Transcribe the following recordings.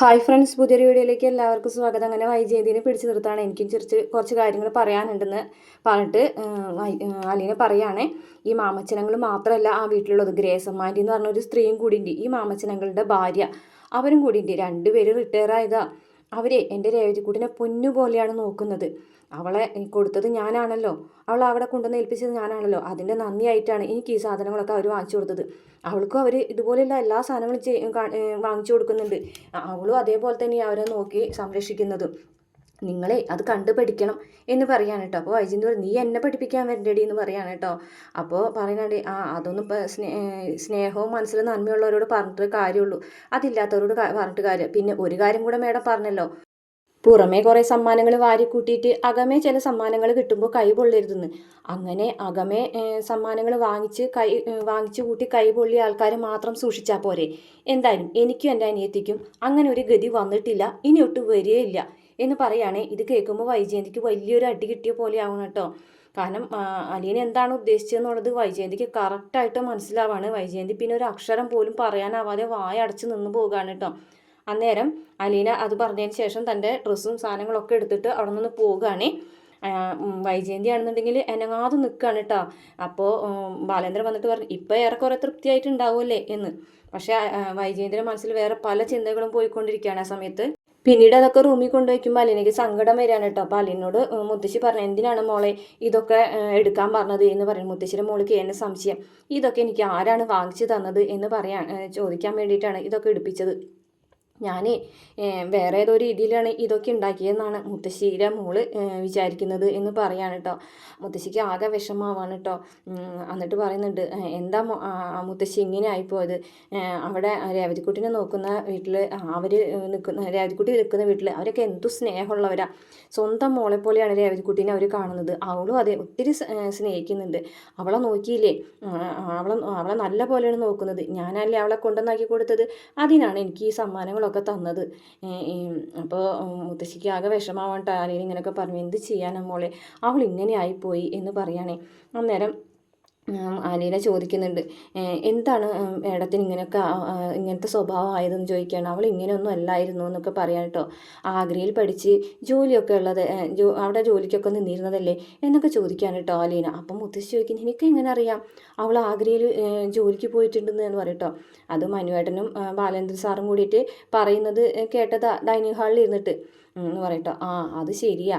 Hi friends പുതിയൊരു വീഡിയോയിലേക്ക് എല്ലാവർക്കും സ്വാഗതം. അങ്ങനെ വൈജയന്തിനെ പിടിച്ചു നിർത്താണ് എനിക്കും ചെറിച്ച് കുറച്ച് കാര്യങ്ങൾ പറയാനുണ്ടെന്ന് പറഞ്ഞിട്ട് അലീനെ പറയുകയാണേ ഈ മാമച്ചനങ്ങൾ മാത്രമല്ല ആ വീട്ടിലുള്ളത്. ഗ്രേസമ്മാന്റെ എന്ന് പറഞ്ഞ ഒരു സ്ത്രീയും കൂടി ഉണ്ട്. ഈ മാമച്ചനങ്ങളുടെ ഭാര്യ അവരും കൂടി ഉണ്ട്. രണ്ടുപേരും റിട്ടയർ ആയതാ. അവരെ എന്റെ രേവതിക്കുട്ടിനെ പൊന്നുപോലെയാണ് നോക്കുന്നത്. അവളെ കൊടുത്തത് ഞാനാണല്ലോ. അവൾ അവിടെ കൊണ്ടുവന്ന് ഏൽപ്പിച്ചത് ഞാനാണല്ലോ. അതിന്റെ നന്ദിയായിട്ടാണ് എനിക്ക് ഈ സാധനങ്ങളൊക്കെ അവർ വാങ്ങിച്ചു കൊടുത്തത്. അവൾക്കും അവർ ഇതുപോലെയുള്ള എല്ലാ സാധനങ്ങളും വാങ്ങിച്ചു കൊടുക്കുന്നുണ്ട്. അവളും അതേപോലെ തന്നെ അവരെ നോക്കി സംരക്ഷിക്കുന്നതും. നിങ്ങളെ അത് കണ്ടു പഠിക്കണം എന്ന് പറയാണ് കേട്ടോ. അപ്പോൾ വൈജന്തി പറയും നീ എന്നെ പഠിപ്പിക്കാൻ വരണ്ടടി എന്ന് പറയാണ് കേട്ടോ. അപ്പോൾ പറയുന്നുണ്ട് ആ അതൊന്നും സ്നേ സ്നേഹവും മനസ്സിൽ നന്മയുള്ളവരോട് പറഞ്ഞിട്ട് കാര്യമുള്ളൂ. അതില്ലാത്തവരോട് പറഞ്ഞിട്ട് കാര്യം പിന്നെ ഒരു കാര്യം കൂടെ മേഡം പറഞ്ഞല്ലോ. പുറമേ കുറേ സമ്മാനങ്ങൾ വാരിക്കൂട്ടിയിട്ട് അകമേ ചില സമ്മാനങ്ങൾ കിട്ടുമ്പോൾ കൈ പൊള്ളരുതെന്ന്. അങ്ങനെ അകമേ സമ്മാനങ്ങൾ വാങ്ങിച്ച് കൈ വാങ്ങിച്ച് കൂട്ടി കൈ പൊള്ളിയ ആൾക്കാരെ മാത്രം സൂക്ഷിച്ചാൽ പോരെ. എന്തായാലും എനിക്കും എന്റെ അനിയത്തിക്കും അങ്ങനെ ഒരു ഗതി വന്നിട്ടില്ല. ഇനി ഒട്ടും വരികയില്ല. എന്ന് പറയുകയാണെ ഇത് കേൾക്കുമ്പോൾ വൈജയന്തിക്ക് വലിയൊരു അടി കിട്ടിയ പോലെ ആവണം കേട്ടോ. കാരണം അലീന എന്താണ് ഉദ്ദേശിച്ചതെന്നുള്ളത് വൈജയന്തിക്ക് കറക്റ്റായിട്ട് മനസ്സിലാവാണ്. വൈജയന്തി പിന്നെ ഒരു അക്ഷരം പോലും പറയാനാവാതെ വായ അടച്ച് നിന്ന് പോകുകയാണ് കേട്ടോ. അന്നേരം അലീന അത് പറഞ്ഞതിന് ശേഷം തന്റെ ഡ്രസ്സും സാധനങ്ങളൊക്കെ എടുത്തിട്ട് അവിടെ നിന്ന് പോവുകയാണ്. വൈജയന്തി ആണെന്നുണ്ടെങ്കിൽ എനങ്ങാതെ നിൽക്കുകയാണ് കേട്ടോ അപ്പോൾ ബാലേന്ദ്രൻ വന്നിട്ട് പറഞ്ഞു ഇപ്പോൾ ഏറെക്കുറെ തൃപ്തിയായിട്ടുണ്ടാവുമല്ലേ? എന്ന്. പക്ഷേ വൈജയന്തിന്റെ മനസ്സിൽ വേറെ പല ചിന്തകളും പോയിക്കൊണ്ടിരിക്കുകയാണ് ആ സമയത്ത്. പിന്നീട് അതൊക്കെ റൂമിൽ കൊണ്ടുവയ്ക്കുമ്പോൾ അലീനയ്ക്ക് സങ്കടം വരികയാണ് കേട്ടോ അപ്പോൾ അലീനോട് മുത്തശ്ശി പറഞ്ഞു എന്തിനാണ് മോളെ ഇതൊക്കെ എടുക്കാൻ പറഞ്ഞത്? എന്ന് പറയും മുത്തശ്ശിയുടെ മോൾക്ക് എന്നെ സംശയം. ഇതൊക്കെ എനിക്ക് ആരാണ് വാങ്ങിച്ചു തന്നത്? എന്ന് പറയാൻ ചോദിക്കാൻ വേണ്ടിയിട്ടാണ് ഇതൊക്കെ എടുപ്പിച്ചത്. ഞാൻ വേറെ ഏതോ രീതിയിലാണ് ഇതൊക്കെ ഉണ്ടാക്കിയതെന്നാണ് മുത്തശ്ശിയുടെ മോൾ വിചാരിക്കുന്നത് എന്ന് പറയാണ് കേട്ടോ മുത്തശ്ശിക്ക് ആകെ വിഷമാവാണ് കേട്ടോ എന്നിട്ട് പറയുന്നുണ്ട് എന്താ മുത്തശ്ശി ഇങ്ങനെ ആയിപ്പോയത് അവിടെ രേവതിക്കുട്ടിനെ നോക്കുന്ന വീട്ടിൽ അവർ നിൽക്കുന്ന രേവതിക്കുട്ടി നിൽക്കുന്ന വീട്ടിൽ അവരൊക്കെ എന്തു സ്നേഹമുള്ളവരാ. സ്വന്തം മോളെ പോലെയാണ് രേവതിക്കുട്ടീനെ അവർ കാണുന്നത്. അവളും അതെ ഒത്തിരി സ്നേഹിക്കുന്നുണ്ട്. അവളെ നോക്കിയില്ലേ? അവളെ അവളെ നല്ല പോലെയാണ് നോക്കുന്നത്. ഞാനല്ലേ അവളെ കൊണ്ടുവന്നാക്കി കൊടുത്തത്? അതിനാണ് എനിക്ക് ഈ സമ്മാനങ്ങളൊക്കെ തന്നത്. അപ്പോൾ മുത്തശ്ശിക്ക് ആകെ വിഷമാവാൻ ടാലീൻ ഇങ്ങനെയൊക്കെ പറഞ്ഞു എന്ത് ചെയ്യാനാ മോളെ? അവൾ ഇങ്ങനെ ആയിപ്പോയി എന്ന് പറയുകയാണേ അന്നേരം അലീന ചോദിക്കുന്നുണ്ട്. എന്താണ് മേഡത്തിന് ഇങ്ങനെയൊക്കെ ഇങ്ങനത്തെ സ്വഭാവം ആയതെന്ന് ചോദിക്കുകയാണ്. അവൾ ഇങ്ങനെയൊന്നും അല്ലായിരുന്നു എന്നൊക്കെ പറയാൻ കേട്ടോ. ആഗ്രയിൽ പഠിച്ച് ജോലിയൊക്കെ ഉള്ളത് അവിടെ ജോലിക്കൊക്കെ നിന്നിരുന്നതല്ലേ? എന്നൊക്കെ ചോദിക്കുകയാണ് കേട്ടോ ആലീന. അപ്പം മുത്തശ്ശി ചോദിക്കുന്നു എനിക്ക് എങ്ങനെ അറിയാം? അവൾ ആഗ്രയിൽ ജോലിക്ക് പോയിട്ടുണ്ടെന്ന് എന്ന് പറയട്ടോ അത് മനുവേട്ടനും ബാലേന്ദ്രൻ ബാലേന്ദ്ര സാറും കൂടിയിട്ട് പറയുന്നത് കേട്ടതാ ഡൈനിങ് ഹാളിൽ ഇരുന്നിട്ട്. എന്ന് പറയട്ടോ. ആ അത് ശരിയാ.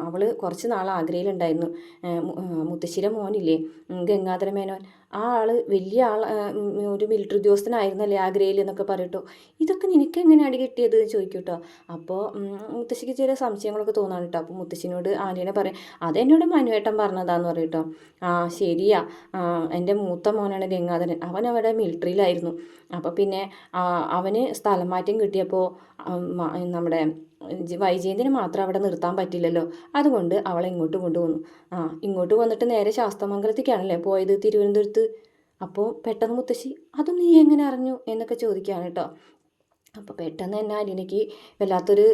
അവൾ കുറച്ച് നാൾ ആഗ്രയിലുണ്ടായിരുന്നു മുത്തശ്ശിയുടെ മോനില്ലേ? ഗംഗാധര മേനോൻ ആ ആൾ വലിയ ആൾ ഒരു മിലിറ്ററി ഉദ്യോഗസ്ഥനായിരുന്നല്ലേ ആഗ്രയിൽ എന്നൊക്കെ പറയട്ടോ ഇതൊക്കെ നിനക്ക് എങ്ങനെയാണ് കിട്ടിയത്? എന്ന് ചോദിക്കും കേട്ടോ അപ്പോൾ മുത്തശ്ശിക്ക് ചില സംശയങ്ങളൊക്കെ തോന്നാണ് കേട്ടോ അപ്പോൾ മുത്തശ്ശിനോട് ആന്റീനെ പറയും അതെന്നോട് മനുവേട്ടൻ പറഞ്ഞതാന്ന് പറയും കേട്ടോ ആ ശരിയാ. എന്റെ മൂത്ത മോനാണ് ഗംഗാധരൻ. അവൻ അവിടെ മിലിറ്ററിയിലായിരുന്നു. അപ്പോൾ പിന്നെ അവന് സ്ഥലം മാറ്റം കിട്ടിയപ്പോൾ നമ്മുടെ വൈജയന്തിന് മാത്രം അവിടെ നിർത്താൻ പറ്റില്ലല്ലോ. അതുകൊണ്ട് അവളെ ഇങ്ങോട്ട് കൊണ്ടുവന്നു. ആ ഇങ്ങോട്ട് വന്നിട്ട് നേരെ ശാസ്തമംഗലത്തേക്കാണല്ലേ പോയത് തിരുവനന്തപുരത്ത്? അപ്പോൾ പെട്ടെന്ന് മുത്തശ്ശി അതും നീ എങ്ങനെ അറിഞ്ഞു? എന്നൊക്കെ ചോദിക്കുകയാണ് കേട്ടോ. അപ്പോൾ പെട്ടെന്ന് തന്നെ അലീനയ്ക്ക് വല്ലാത്തൊരു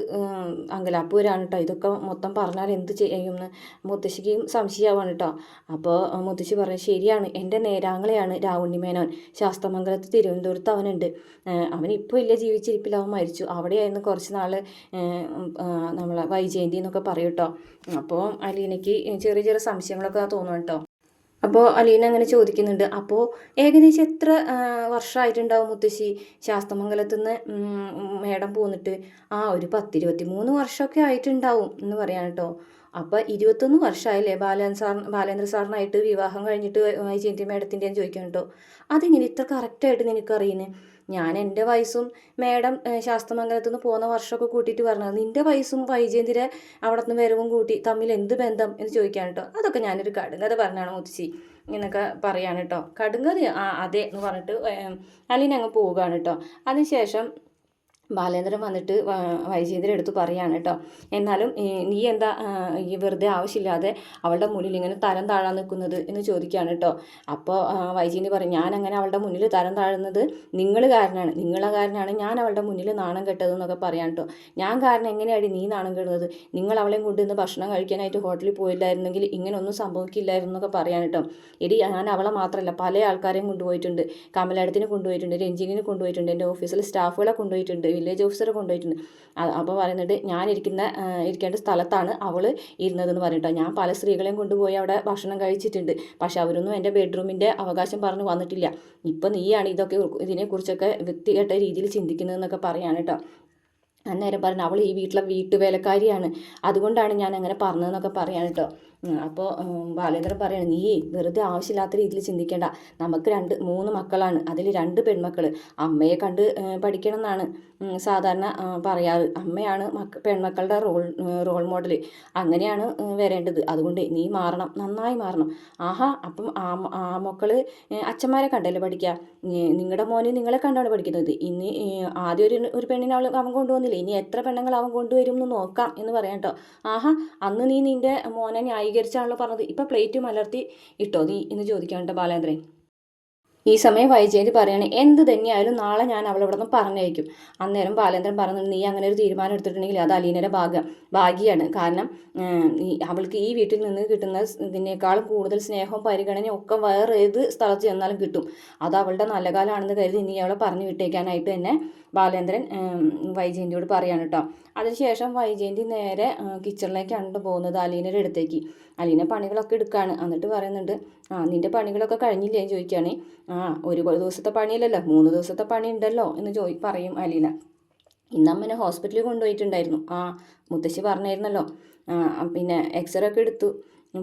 അങ്കലാപ്പ് വരാണ് കേട്ടോ ഇതൊക്കെ മൊത്തം പറഞ്ഞാൽ എന്ത് ചെയ്യുമെന്ന് മുത്തശ്ശിക്കും സംശയമാവാണ് കേട്ടോ അപ്പോൾ മുത്തശ്ശി പറഞ്ഞു ശരിയാണ് എന്റെ നേരാങ്ങളെയാണ് രാവുണ്ണി മേനോൻ. ശാസ്ത്രമംഗലത്ത് തിരുവനന്തപുരത്ത് അവനുണ്ട്. അവൻ ഇപ്പോൾ ഇല്ല ജീവിച്ചിരിപ്പില്ല. അവൻ മരിച്ചു. അവിടെയായിരുന്നു കുറച്ച് നാൾ നമ്മളെ വൈജയന്തി എന്നൊക്കെ പറയും കേട്ടോ അപ്പോൾ അലീനയ്ക്ക് ചെറിയ ചെറിയ സംശയങ്ങളൊക്കെ തോന്നുന്നു കേട്ടോ അപ്പോൾ അലീന അങ്ങനെ ചോദിക്കുന്നുണ്ട്. അപ്പോൾ ഏകദേശം എത്ര വർഷമായിട്ടുണ്ടാവും മുത്തശ്ശി ശാസ്തമംഗലത്തു നിന്ന് മേഡം പോന്നിട്ട്? ആ ഒരു പത്തിരുപത്തി മൂന്ന് വർഷമൊക്കെ ആയിട്ടുണ്ടാവും എന്ന് പറയാൻ കേട്ടോ. അപ്പോൾ ഇരുപത്തൊന്ന് വർഷമായില്ലേ ബാലൻ സാർ ബാലേന്ദ്ര സാറിനായിട്ട് വിവാഹം കഴിഞ്ഞിട്ട് വൈജയന്തി മേഡത്തിന്റെയും ചോദിക്കാൻ കേട്ടോ. അതെങ്ങനെ ഇത്ര കറക്റ്റായിട്ട് നിനക്ക് അറിയുന്നത് ഞാൻ എന്റെ വയസ്സും മേഡം ശാസ്ത്രമംഗലത്ത് നിന്ന് പോകുന്ന വർഷമൊക്കെ കൂട്ടിയിട്ട് പറഞ്ഞത് നിന്റെ വയസ്സും വൈജയന്തിരെ അവിടെ നിന്ന് വരവും കൂട്ടി തമ്മിൽ എന്ത് ബന്ധം എന്ന് ചോദിക്കാൻ കേട്ടോ. അതൊക്കെ ഞാനൊരു കടുങ്കഥ പറഞ്ഞാണ് മുത്തശ്ശി എന്നൊക്കെ പറയാണ് കേട്ടോ. കടുങ്കഥ ആ അതെ എന്ന് പറഞ്ഞിട്ട് അലീന അങ്ങ് പോവുകയാണ് കേട്ടോ. അതിനുശേഷം ബാലേന്ദ്രൻ വന്നിട്ട് വ- എടുത്ത് പറയാണ് കേട്ടോ എന്നാലും നീ എന്താ ഈ വെറുതെ ആവശ്യമില്ലാതെ അവളുടെ മുന്നിൽ ഇങ്ങനെ തരം താഴാൻ നിൽക്കുന്നത് എന്ന് ചോദിക്കുകയാണ് കേട്ടോ അപ്പോൾ വൈജയന്തി പറയും ഞാൻ അങ്ങനെ അവളുടെ മുന്നിൽ തരം താഴുന്നത് നിങ്ങൾ കാരനാണ്. നിങ്ങളെ കാരനാണ് ഞാൻ അവളുടെ മുന്നിൽ നാണം കെട്ടതെന്നൊക്കെ പറയാണ് കേട്ടോ ഞാൻ കാരണം എങ്ങനെയാണ് നീ നാണം കെടുന്നത്? നിങ്ങൾ അവളെയും കൊണ്ട് ഇന്ന് ഭക്ഷണം കഴിക്കാനായിട്ട് ഹോട്ടലിൽ പോയില്ലായിരുന്നെങ്കിൽ ഇങ്ങനെയൊന്നും സംഭവിക്കില്ലായിരുന്നു എന്നൊക്കെ പറയാൻ കേട്ടോ എടി ഞാൻ അവളെ മാത്രമല്ല പല ആൾക്കാരെയും കൊണ്ടുപോയിട്ടുണ്ട്. കമലടത്തിന് കൊണ്ടുപോയിട്ടുണ്ട് രഞ്ജിനിനെ കൊണ്ടുപോയിട്ടുണ്ട് എന്റെ ഓഫീസിലെ സ്റ്റാഫുകളെ കൊണ്ടുപോയിട്ടുണ്ട്. വില്ലേജ് ഓഫീസറെ കൊണ്ടുപോയിട്ടുണ്ട്. അപ്പോൾ പറയുന്നുണ്ട് ഞാൻ ഇരിക്കുന്ന ഇരിക്കേണ്ട സ്ഥലത്താണ് അവൾ ഇരുന്നതെന്ന് പറഞ്ഞിട്ടോ. ഞാൻ പല സ്ത്രീകളെയും കൊണ്ടുപോയി അവിടെ ഭക്ഷണം കഴിച്ചിട്ടുണ്ട്. പക്ഷേ അവരൊന്നും എന്റെ ബെഡ്റൂമിന്റെ അവകാശം പറഞ്ഞ് വന്നിട്ടില്ല. ഇപ്പം നീയാണ് ഇതൊക്കെ ഇതിനെക്കുറിച്ചൊക്കെ വ്യക്തിഗത രീതിയിൽ ചിന്തിക്കുന്നതെന്നൊക്കെ പറയാണ് കേട്ടോ. അന്നേരം പറഞ്ഞു അവൾ ഈ വീട്ടിലെ വീട്ടുവേലക്കാരിയാണ്. അതുകൊണ്ടാണ് ഞാൻ അങ്ങനെ പറഞ്ഞതെന്നൊക്കെ പറയാണ് കേട്ടോ. അപ്പോൾ ബാലേന്ദ്രൻ പറയാണ് നീ വെറുതെ ആവശ്യമില്ലാത്ത രീതിയിൽ ചിന്തിക്കേണ്ട. നമുക്ക് രണ്ട് മൂന്ന് മക്കളാണ്. അതിൽ രണ്ട് പെൺമക്കൾ അമ്മയെ കണ്ട് പഠിക്കണം എന്നാണ് സാധാരണ പറയാറ്. അമ്മയാണ് മക്ക പെൺമക്കളുടെ റോൾ റോൾ മോഡൽ അങ്ങനെയാണ് വരേണ്ടത്. അതുകൊണ്ട് നീ മാറണം. നന്നായി മാറണം. ആഹാ അപ്പം ആ മക്കൾ അച്ഛന്മാരെ കണ്ടല്ലേ പഠിക്കുക നിങ്ങളുടെ മോനെ നിങ്ങളെ കണ്ടാണ് പഠിക്കുന്നത്. ഇനി ആദ്യം ഒരു ഒരു പെണ്ണിനെ അവൾ അവൻ കൊണ്ടുവന്നില്ലേ? ഇനി എത്ര പെണ്ണുങ്ങൾ അവൻ കൊണ്ടുവരും എന്ന് നോക്കാം എന്ന് പറയാം കേട്ടോ ആഹാ അന്ന് നീ നിന്റെ മോനെ ന്യായീകരിച്ചാണല്ലോ പറഞ്ഞത്. ഇപ്പം പ്ലേറ്റ് മലർത്തി ഇട്ടോ നീ? എന്ന് ചോദിക്കാൻ കേട്ടോ ബാലേന്ദ്രൻ. ഈ സമയം വൈജയന്തി പറയാണ് എന്ത് തന്നെയായാലും നാളെ ഞാൻ അവളെ ഇവിടെ നിന്ന് പറഞ്ഞയക്കും. അന്നേരം ബാലേന്ദ്രൻ പറഞ്ഞു നീ അങ്ങനെ ഒരു തീരുമാനം എടുത്തിട്ടുണ്ടെങ്കിൽ അത് അലീനയുടെ ഭാഗം ഭാഗ്യമാണ് കാരണം അവൾക്ക് ഈ വീട്ടിൽ നിന്ന് കിട്ടുന്ന ഇതിനേക്കാളും കൂടുതൽ സ്നേഹവും പരിഗണനയും ഒക്കെ വേറെ ഏത് സ്ഥലത്ത് ചെന്നാലും കിട്ടും. അത് അവളുടെ നല്ല കാലമാണെന്ന് കരുതി നീ അവളെ പറഞ്ഞു വിട്ടേക്കാനായിട്ട് തന്നെ ബാലേന്ദ്രൻ വൈജയന്തിയോട് പറയാണ് കേട്ടോ അതിനുശേഷം വൈജയന്തി നേരെ കിച്ചണിലേക്ക് കിച്ചണിലേക്കാണ് പോകുന്നത് അലീനയുടെ അടുത്തേക്ക്. അലീന പണികളൊക്കെ എടുക്കുകയാണ് എന്നിട്ട് പറയുന്നുണ്ട് ആ നിന്റെ പണികളൊക്കെ കഴിഞ്ഞില്ലേ? എന്ന് ചോദിക്കുകയാണേ. ആ ഒരു ദിവസത്തെ പണിയല്ലല്ലോ. മൂന്ന് ദിവസത്തെ പണി ഉണ്ടല്ലോ എന്ന് ചോദി പറയും അലീന. ഇന്നമ്മനെ ഹോസ്പിറ്റലിൽ കൊണ്ടുപോയിട്ടുണ്ടായിരുന്നു. ആ മുത്തശ്ശി പറഞ്ഞായിരുന്നല്ലോ. ആ പിന്നെ എക്സ്റേ ഒക്കെ എടുത്തു.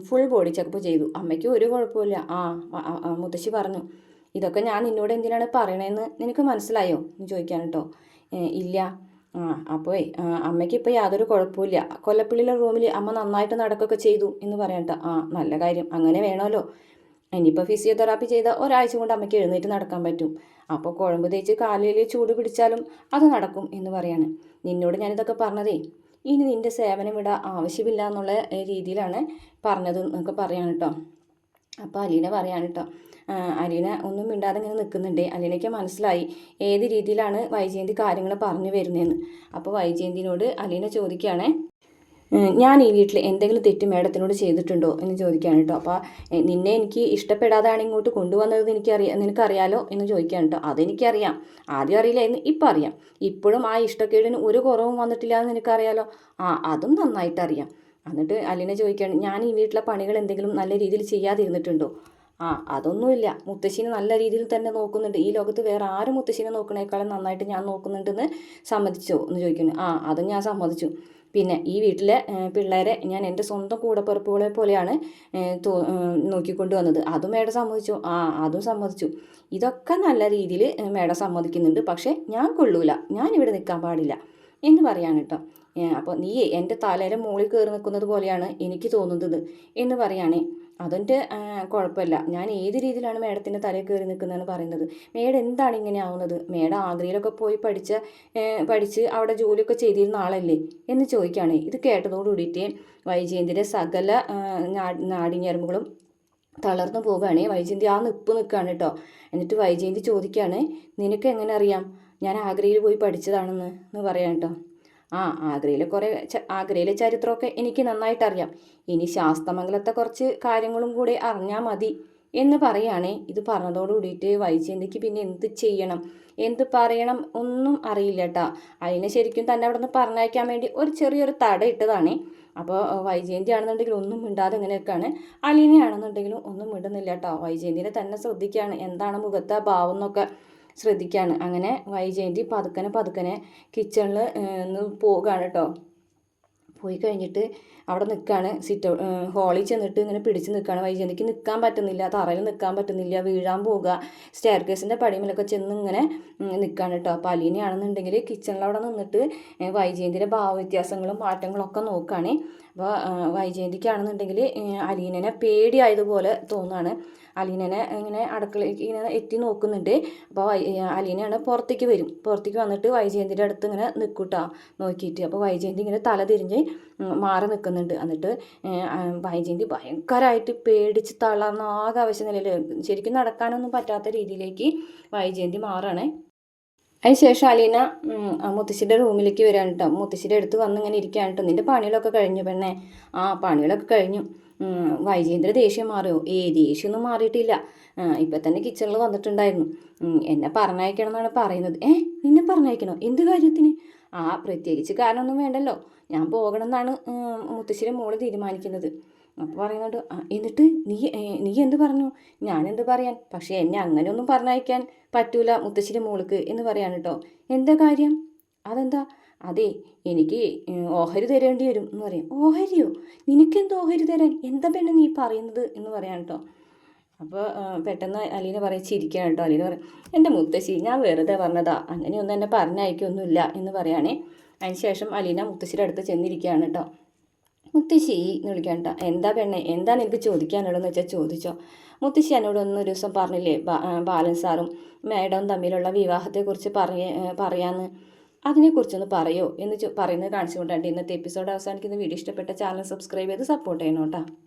ഫുൾ ബോഡി ചെക്കപ്പ് ചെയ്തു. അമ്മയ്ക്ക് ഒരു കുഴപ്പമില്ല ആ മുത്തശ്ശി പറഞ്ഞു. ഇതൊക്കെ ഞാൻ നിന്നോട് എന്തിനാണ് പറയണതെന്ന് നിനക്ക് മനസ്സിലായോ? എന്ന് ചോദിക്കാൻ കേട്ടോ ഇല്ല. ആ അപ്പോഴേ അമ്മയ്ക്ക് ഇപ്പോൾ യാതൊരു കുഴപ്പമില്ല കൊല്ലപ്പള്ളിയിലെ റൂമിൽ അമ്മ നന്നായിട്ട് നടക്കുകയൊക്കെ ചെയ്തു എന്ന് പറയാം ആ നല്ല കാര്യം. അങ്ങനെ വേണമല്ലോ. ഇനിയിപ്പോൾ ഫിസിയോതെറാപ്പി ചെയ്ത ഒരാഴ്ച കൊണ്ട് അമ്മയ്ക്ക് എഴുന്നേറ്റ് നടക്കാൻ പറ്റും. അപ്പോൾ കുഴമ്പ് തേച്ച് കാലിൽ ചൂട് പിടിച്ചാലും അത് നടക്കും എന്ന് പറയാണ്. നിന്നോട് ഞാനിതൊക്കെ പറഞ്ഞതേ ഇനി നിന്റെ സേവനം ഇവിടെ ആവശ്യമില്ല എന്നുള്ള രീതിയിലാണ് പറഞ്ഞത് എന്നൊക്കെ പറയാണ് കേട്ടോ. അപ്പോൾ അലീന പറയാണ് കേട്ടോ അലീന ഒന്നും മിണ്ടാതെ ഇങ്ങനെ നിൽക്കുന്നുണ്ട് അലീനയ്ക്ക് മനസ്സിലായി ഏത് രീതിയിലാണ് വൈജയന്തി കാര്യങ്ങൾ പറഞ്ഞു വരുന്നതെന്ന്. അപ്പോൾ വൈജയന്തിനോട് അലീന ചോദിക്കുകയാണേ ഞാൻ ഈ വീട്ടിൽ എന്തെങ്കിലും തെറ്റ് മേഡത്തിനോട് ചെയ്തിട്ടുണ്ടോ എന്ന് ചോദിക്കുകയാണ് കേട്ടോ അപ്പോൾ നിന്നെ എനിക്ക് ഇഷ്ടപ്പെടാതാണ് ഇങ്ങോട്ട് കൊണ്ടുവന്നത് എനിക്കറിയാം നിനക്കറിയാലോ എന്ന് ചോദിക്കുകയാണ് കേട്ടോ അതെനിക്കറിയാം. ആദ്യം അറിയില്ലായിരുന്നു ഇപ്പം അറിയാം. ഇപ്പോഴും ആ ഇഷ്ടക്കേടിന് ഒരു കുറവും വന്നിട്ടില്ല എന്ന് നിനക്കറിയാലോ? ആ അതും നന്നായിട്ട് അറിയാം എന്നിട്ട് അലീന ചോദിക്കുകയാണ് ഞാൻ ഈ വീട്ടിലെ പണികൾ എന്തെങ്കിലും നല്ല രീതിയിൽ ചെയ്യാതിരുന്നിട്ടുണ്ടോ? ആ അതൊന്നുമില്ല. മുത്തശ്ശീനെ നല്ല രീതിയിൽ തന്നെ നോക്കുന്നുണ്ട്. ഈ ലോകത്ത് വേറെ ആരും മുത്തശ്ശീനെ നോക്കണേക്കാളും നന്നായിട്ട് ഞാൻ നോക്കുന്നുണ്ടെന്ന് സമ്മതിച്ചോ? എന്ന് ചോദിക്കുന്നു. ആ അതും ഞാൻ സമ്മതിച്ചു. പിന്നെ ഈ വീട്ടിലെ പിള്ളേരെ ഞാൻ എന്റെ സ്വന്തം കൂടപ്പിറപ്പുകളെ പോലെയാണ് നോക്കിക്കൊണ്ട് വന്നത്. അതും മേഡം സമ്മതിച്ചു. ആ അതും സമ്മതിച്ചു. ഇതൊക്കെ നല്ല രീതിയിൽ മേഡം സമ്മതിക്കുന്നുണ്ട്. പക്ഷേ ഞാൻ കൊള്ളൂല. ഞാൻ ഇവിടെ നിൽക്കാൻ പാടില്ല. എന്ന് പറയാണ് കേട്ടോ. അപ്പോൾ നീ എന്റെ തലയുടെ മുകളിൽ കയറി നിൽക്കുന്നത് പോലെയാണ് എനിക്ക് തോന്നുന്നത് എന്ന് പറയുകയാണേ അതെന്റെ കുഴപ്പമില്ല. ഞാൻ ഏത് രീതിയിലാണ് മേഡത്തിന്റെ തലയിൽ കയറി നിൽക്കുന്നതെന്ന് പറയുന്നത്? മേഡം എന്താണ് ഇങ്ങനെ ആവുന്നത്? മേഡം ആഗ്രയിലൊക്കെ പോയി പഠിച്ച പഠിച്ച് അവിടെ ജോലിയൊക്കെ ചെയ്തിരുന്ന ആളല്ലേ എന്ന് ചോദിക്കുകയാണ് ഇത് കേട്ടതോടുകൂടിയിട്ട് വൈജയന്തിന്റെ സകല നാടിഞ്ഞരമ്പുകളും തളർന്നു പോവുകയാണ്. വൈജയന്തി ആ നിപ്പ് നിൽക്കുകയാണ് കേട്ടോ. എന്നിട്ട് വൈജയന്തി ചോദിക്കുകയാണ് നിനക്ക് എങ്ങനെ അറിയാം? ഞാൻ ആഗ്രയിൽ പോയി പഠിച്ചതാണെന്ന് എന്ന് പറയാം കേട്ടോ. ആ ആഗ്രയിലെ കുറേ ആഗ്രയിലെ ചരിത്രമൊക്കെ എനിക്ക് നന്നായിട്ടറിയാം. ഇനി ശാസ്തമംഗലത്തെ കുറച്ച് കാര്യങ്ങളും കൂടെ അറിഞ്ഞാൽ മതി എന്ന് പറയുകയാണേ ഇത് പറഞ്ഞതോട് കൂടിയിട്ട് വൈജയന്തിക്ക് പിന്നെ എന്ത് ചെയ്യണം? എന്ത് പറയണം ഒന്നും അറിയില്ല കേട്ടോ അതിനെ ശരിക്കും തന്നെ അവിടെ നിന്ന് പറഞ്ഞയക്കാൻ വേണ്ടി ഒരു ചെറിയൊരു തട ഇട്ടതാണേ. അപ്പോൾ വൈജയന്തി ആണെന്നുണ്ടെങ്കിൽ ഒന്നും മിണ്ടാതെ ഇങ്ങനെയൊക്കെയാണ് അലീനയാണെന്നുണ്ടെങ്കിലും ഒന്നും മിണ്ടുന്നില്ല കേട്ടോ വൈജയന്തിനെ തന്നെ ശ്രദ്ധിക്കുകയാണ് എന്താണ് മുഖത്തെ ഭാവം എന്നൊക്കെ. ശ്രദ്ധിക്കുകയാണ് അങ്ങനെ വൈജയന്തി പതുക്കനെ പതുക്കനെ കിച്ചണിൽ നിന്ന് പോകുകയാണ് കേട്ടോ പോയി കഴിഞ്ഞിട്ട് അവിടെ നിൽക്കുകയാണ് സിറ്റ് ഹോളിൽ ചെന്നിട്ട് ഇങ്ങനെ പിടിച്ച് നിൽക്കുകയാണ് വൈജയന്തിക്ക് നിൽക്കാൻ പറ്റുന്നില്ല. തറയിൽ നിൽക്കാൻ പറ്റുന്നില്ല. വീഴാൻ പോവുക. സ്റ്റെയർ കേസിന്റെ പടിമലൊക്കെ ചെന്ന് ഇങ്ങനെ നിൽക്കുകയാണ് കേട്ടോ അപ്പോൾ അലീനയാണെന്നുണ്ടെങ്കിൽ കിച്ചണിൽ അവിടെ നിന്നിട്ട് വൈജയന്തിന്റെ ഭാവവ്യത്യാസങ്ങളും മാറ്റങ്ങളും ഒക്കെ നോക്കുകയാണ് അപ്പോൾ വൈജയന്തിക്കാണെന്നുണ്ടെങ്കിൽ അലീനനെ പേടിയായതുപോലെ തോന്നുകയാണ് അലീനനെ ഇങ്ങനെ അടുക്കളയ്ക്ക് ഇങ്ങനെ എത്തി നോക്കുന്നുണ്ട്. അപ്പോൾ അലീനയാണ് പുറത്തേക്ക് വരും. പുറത്തേക്ക് വന്നിട്ട് വൈജയന്തിന്റെ അടുത്ത് ഇങ്ങനെ നിൽക്കൂട്ടാ നോക്കിയിട്ട്. അപ്പോൾ വൈജയന്തി ഇങ്ങനെ തല തിരിഞ്ഞ് മാറി നിൽക്കുന്നുണ്ട് എന്നിട്ട് വൈജയന്തി ഭയങ്കരമായിട്ട് പേടിച്ച് തളർന്ന ആകെ ആവശ്യ നിലയിൽ ശരിക്കും നടക്കാനൊന്നും പറ്റാത്ത രീതിയിലേക്ക് വൈജയന്തി മാറുകയാണേ അതിനുശേഷം അലീന മുത്തശ്ശിയുടെ റൂമിലേക്ക് വരാൻ കേട്ടോ മുത്തശ്ശിയുടെ അടുത്ത് വന്ന് ഇങ്ങനെ ഇരിക്കുകയാണ് കേട്ടോ നിന്റെ പണികളൊക്കെ കഴിഞ്ഞു പെണ്ണേ. ആ പണികളൊക്കെ കഴിഞ്ഞു. വൈജേന്ദ്ര ദേഷ്യം മാറിയോ? ഏ ദേഷ്യമൊന്നും മാറിയിട്ടില്ല. ഇപ്പം തന്നെ കിച്ചണിൽ വന്നിട്ടുണ്ടായിരുന്നു. എന്നെ പറഞ്ഞയക്കണം എന്നാണ് പറയുന്നത്. ഏ നിന്നെ പറഞ്ഞയക്കണോ? എന്ത് കാര്യത്തിന്? ആ പ്രത്യേകിച്ച് കാരണമൊന്നും വേണ്ടല്ലോ. ഞാൻ പോകണം എന്നാണ് മുത്തശ്ശിയുടെ മോൾ തീരുമാനിക്കുന്നത്. അപ്പോൾ പറയുന്നുണ്ട് എന്നിട്ട് നീ നീ എന്ത് പറഞ്ഞു? ഞാൻ എന്ത് പറയാൻ? പക്ഷേ എന്നെ അങ്ങനെയൊന്നും പറഞ്ഞയക്കാൻ പറ്റൂല മുത്തശ്ശിന്റെ മോൾക്ക് എന്ന് പറയാണ് കേട്ടോ എന്താ കാര്യം? അതെന്താ? അതെ എനിക്ക് ഓഹരി തരേണ്ടി വരും എന്ന് പറയും. ഓഹരിയോ? നിനക്കെന്ത് ഓഹരി തരാൻ? എന്താ പെണ്ണ് നീ പറയുന്നത്? എന്ന് പറയാൻ കേട്ടോ അപ്പോൾ പെട്ടെന്ന് അലീന പറയും ചിരിക്കുകയാണ് കേട്ടോ അലീന പറയും എന്റെ മുത്തശ്ശി ഞാൻ വെറുതെ പറഞ്ഞതാ. അങ്ങനെയൊന്നും എന്നെ പറഞ്ഞയക്കൊന്നുമില്ല എന്ന് പറയുകയാണേ അതിന് ശേഷം അലീന മുത്തശ്ശിയുടെ അടുത്ത് ചെന്നിരിക്കുകയാണ് കേട്ടോ മുത്തശ്ശി എന്ന് വിളിക്കണ്ട. എന്താ പെണ്ണെ? എന്താ നിനക്ക് ചോദിക്കാനുള്ളതെന്ന് വെച്ചാൽ ചോദിച്ചോ. മുത്തശ്ശി എന്നോട് ഒന്ന് ഒരു ദിവസം പറഞ്ഞില്ലേ ബാലൻ സാറും മേഡവും തമ്മിലുള്ള വിവാഹത്തെക്കുറിച്ച് പറയ പറയാന്ന്. അതിനെക്കുറിച്ചൊന്ന് പറയോ എന്ന് പറയുന്നത് കാണിച്ചുകൊണ്ടാണ്. ഇന്നത്തെ എപ്പിസോഡ് അവസാനിക്കുന്ന വീഡിയോ ഇഷ്ടപ്പെട്ട ചാനൽ സബ്സ്ക്രൈബ് ചെയ്ത് സപ്പോർട്ട് ചെയ്യണം